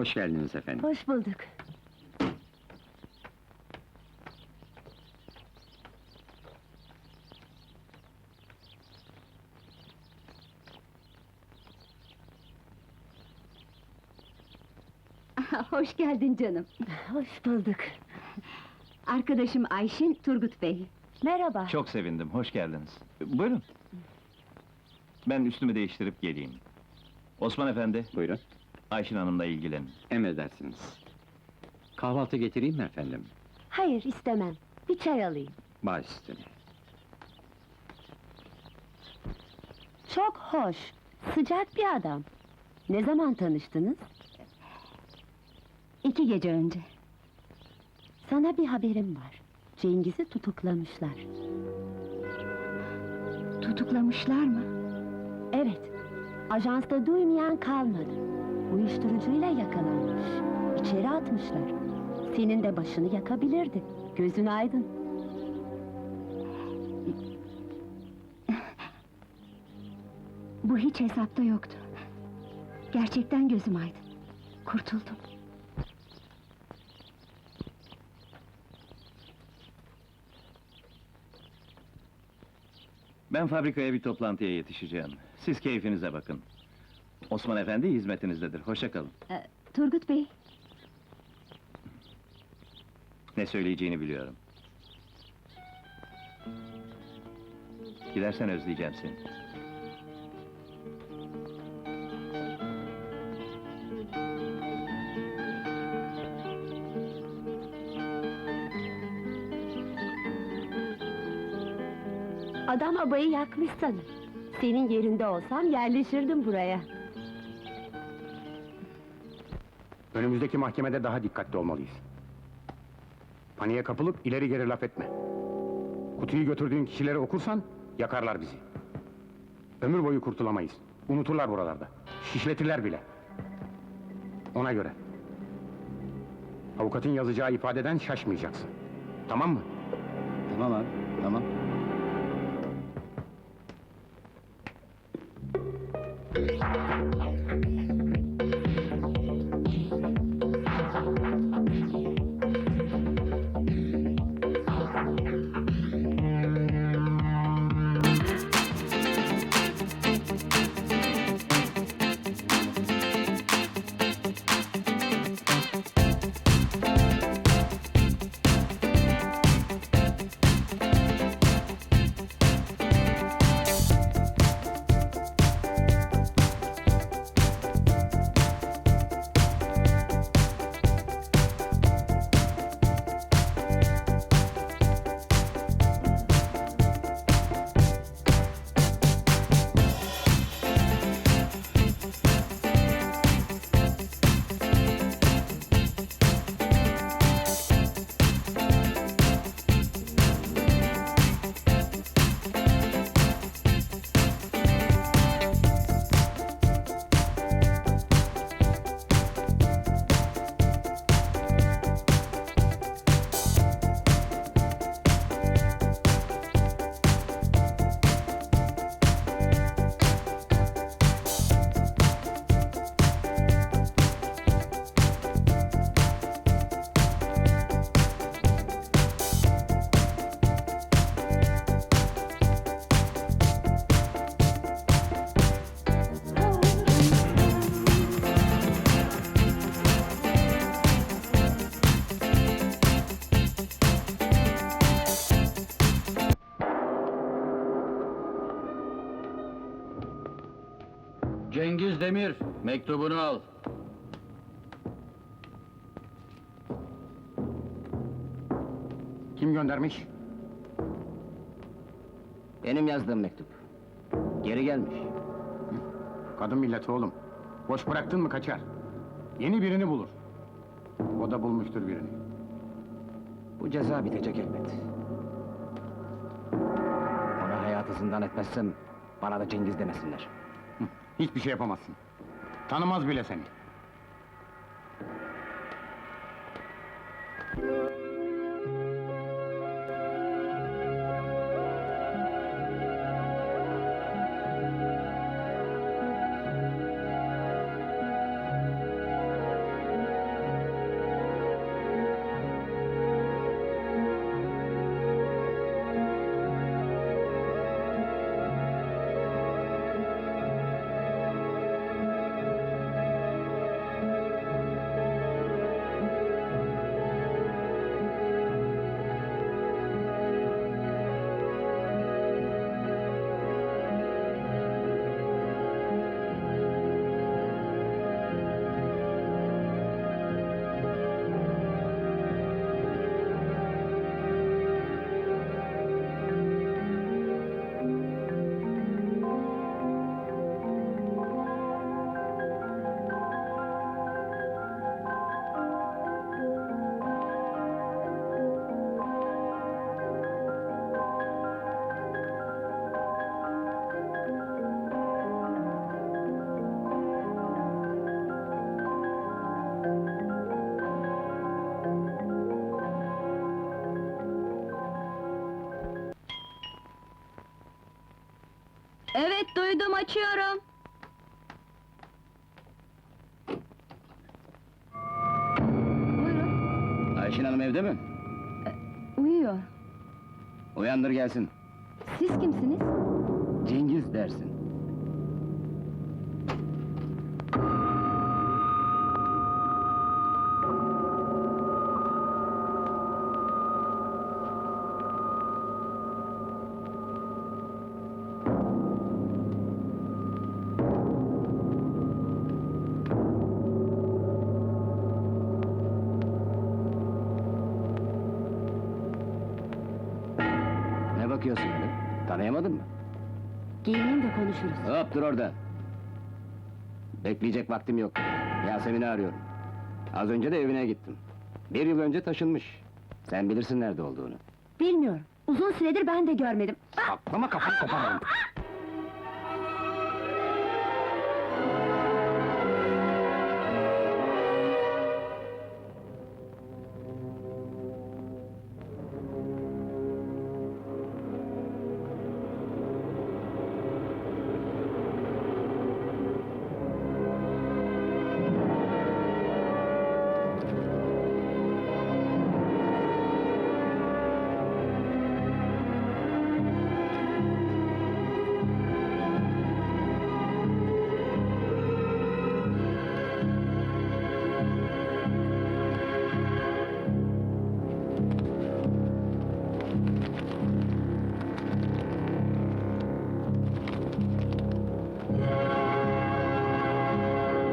Hoş geldiniz efendim. Hoş bulduk. Hoş geldin canım. Hoş bulduk. Arkadaşım Ayşin, Turgut Bey. Merhaba. Çok sevindim, hoş geldiniz. Buyurun. Ben üstümü değiştirip geleyim. Osman Efendi, Buyurun. Ayşin Hanım'la ilgilenin. Emredersiniz. Kahvaltı getireyim mi efendim? Hayır istemem. Bir çay alayım. Baş üstüne. Çok hoş. Sıcak bir adam. Ne zaman tanıştınız? İki gece önce. Sana bir haberim var. Cengiz'i tutuklamışlar. Tutuklamışlar mı? Evet. Ajansta duymayan kalmadı. Uyuşturucuyla yakalanmış. İçeri atmışlar. Senin de başını yakabilirdi. Gözün aydın. Bu hiç hesapta yoktu. Gerçekten gözüm aydın. Kurtuldum. Ben fabrikaya bir toplantıya yetişeceğim. Siz keyfinize bakın. Osman Efendi hizmetinizdedir, hoşça kalın. Ee, Turgut Bey, Ne söyleyeceğini biliyorum. Gidersen özleyeceğim seni. Adam abayı yakmış sanır. Senin yerinde olsam yerleşirdim buraya. Önümüzdeki mahkemede daha dikkatli olmalıyız. Paniğe kapılıp ileri geri laf etme. Kutuyu götürdüğün kişileri okursan yakarlar bizi. Ömür boyu kurtulamayız. Unuturlar buralarda. Şişletirler bile. Ona göre. Avukatın yazacağı ifadeden şaşmayacaksın. Tamam mı? Tamam abi, tamam. Cengiz Demir, mektubunu al. Kim göndermiş? Benim yazdığım mektup. Geri gelmiş. Kadın milleti oğlum. Boş bıraktın mı kaçar. Yeni birini bulur. O da bulmuştur birini. Bu ceza bitecek elbet. Ona hayatı zindan etmezsem, bana da Cengiz demesinler. Hiçbir şey yapamazsın. Tanımaz bile seni. Duydum açıyorum. Buyurun. Ayşin Hanım evde mi? Uyuyor. Uyandır gelsin. Siz kimsiniz? Cengiz dersin. Öyle? Tanıyamadın mı? Giyinin de konuşuruz. Hop dur orada. Bekleyecek vaktim yok. Yasemin'i arıyorum. Az önce de evine gittim. Bir yıl önce taşınmış. Sen bilirsin nerede olduğunu. Bilmiyorum. Uzun süredir ben de görmedim. Aklama kafanı koparırım.